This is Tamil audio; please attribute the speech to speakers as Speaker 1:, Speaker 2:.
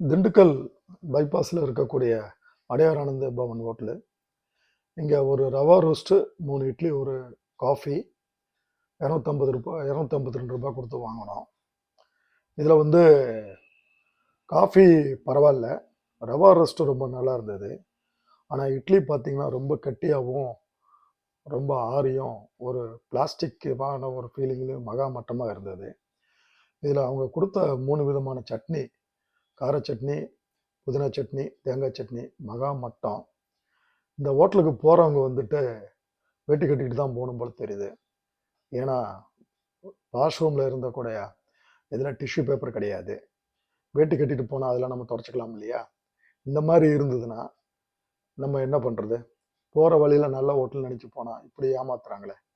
Speaker 1: திண்டுக்கல் பைபாஸில் இருக்கக்கூடிய அடையார் ஆனந்த பவன் ஹோட்டலு இங்கே ஒரு ரவா ரோஸ்ட்டு மூணு இட்லி ஒரு காஃபி இரநூத்தம்பது ரூபாய் இரநூத்தம்பத்தி ரெண்டு ரூபாய் கொடுத்து வாங்கினோம். இதில் வந்து காஃபி பரவாயில்ல. ரவா ரோஸ்ட்டு ரொம்ப நல்லா இருந்தது. ஆனால் இட்லி பார்த்தீங்கன்னா ரொம்ப கட்டியாகவும் ரொம்ப ஆரியும் ஒரு பிளாஸ்டிக்கான ஒரு ஃபீலிங்லேயும் மகா மட்டமாக இருந்தது. இதில் அவங்க கொடுத்த மூணு விதமான சட்னி கார சட்னி புதினா சட்னி தேங்காய் சட்னி மகா மட்டம். இந்த ஹோட்டலுக்கு போகிறவங்க வந்துட்டு வேட்டி கட்டிக்கிட்டு தான் போகணும் போல தெரியுது. ஏன்னா வாஷ்ரூமில் இருந்த கூட இதில் டிஷ்யூ பேப்பர் கிடையாது. வேட்டி கட்டிட்டு போனால் அதெல்லாம் நம்ம தொடச்சிக்கலாம் இல்லையா? இந்த மாதிரி இருந்ததுன்னா நம்ம என்ன பண்ணுறது போகிற வழியில் நல்ல ஹோட்டல் நினச்சி போனால் இப்படி ஏமாத்துறாங்களே.